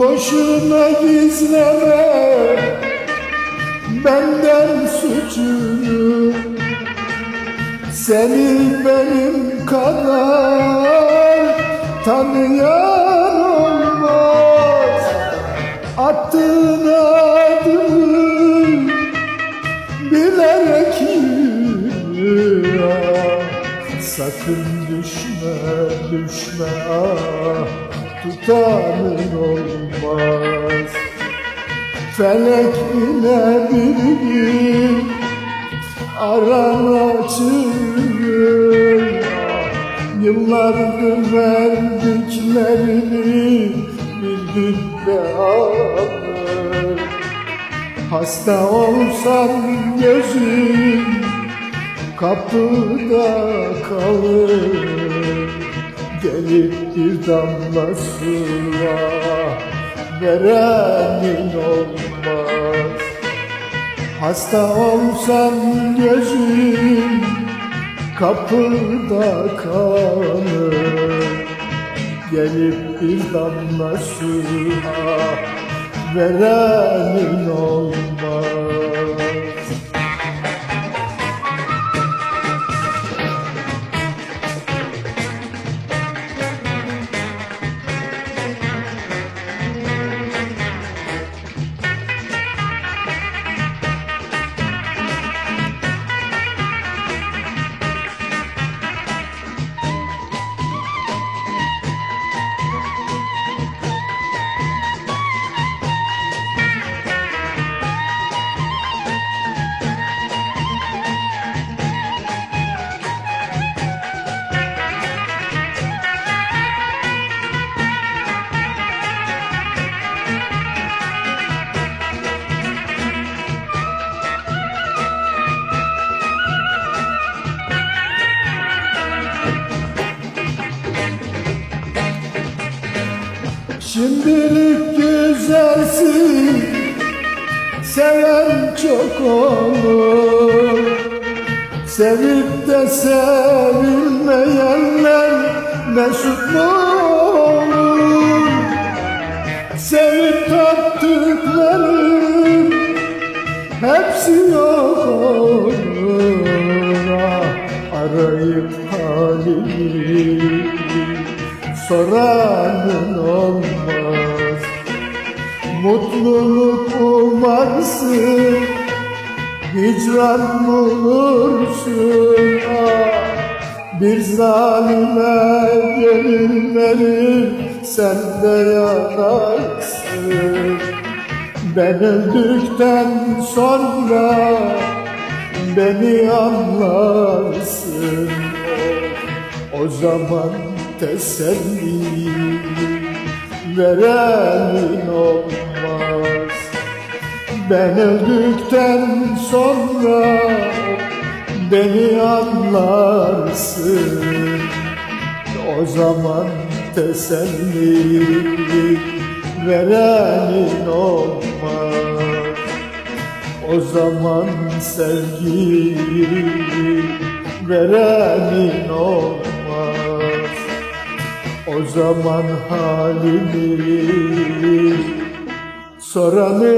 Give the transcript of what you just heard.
boşuna gizleme benden suçunu. Seni benim kadar tanıyan olmaz. Attığın adımı bilerek yürü Sakın düşme, düşme ah Tutanın olmaz. Felek yine bir gün arana çığırır Yıllardır verdiklerini bildin de alır Hasta olsan gözün kapıda kalır Gelip bir damla suya verenin olmaz. Hasta olsan gözün kapıda kalır. Gelip bir damla suya verenin olmaz Şimdilik güzelsin Seven çok olur. Sevip de sevilmeyenler mesut mu olur? Sevip tattıklarım hepsi yok olur. Ah, Arayıp halimi soranın olmaz. Mutluluk umarsın Hicran bulursun. Ah, Bir zalime verir Sen de yanarsın Ben öldükten sonra Beni anlarsın. O zaman teselli verenin olmaz. Ben öldükten sonra beni anlarsın. O zaman teselli verenin olmaz. O zaman sevgi verenin olmaz O zaman halimi? Soranın